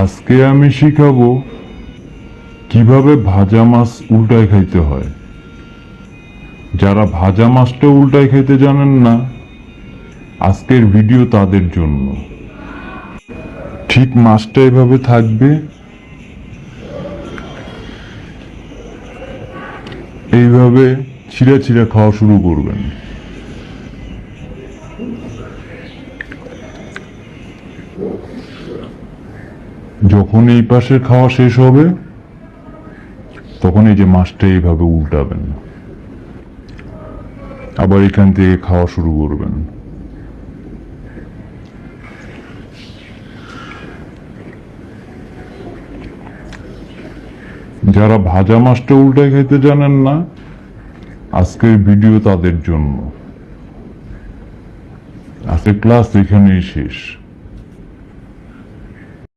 আজকে আমি শিখাবো কীভাবে ভাজা মাছ উল্টায় খাইতে হয়। যারা ভাজা মাছটা উল্টায় খাইতে জানেন না, আজকের ভিডিও তাদের জন্য। ঠিক মাছটা এভাবে থাকবে। এইভাবে ছিঁড়া ছিঁড়া খাওয়া শুরু করবেন। যখন এই পাশের খাওয়া শেষ হবে, তখন এই যে মাছটা এইভাবে উল্টাবেন। আবার এখান থেকে খাওয়া শুরু করবেন। যারা ভাজা মাছটা উল্টায় খেতে জানেন না আজকের ভিডিও তাদের জন্য। আজকের ক্লাস এখানেই শেষ।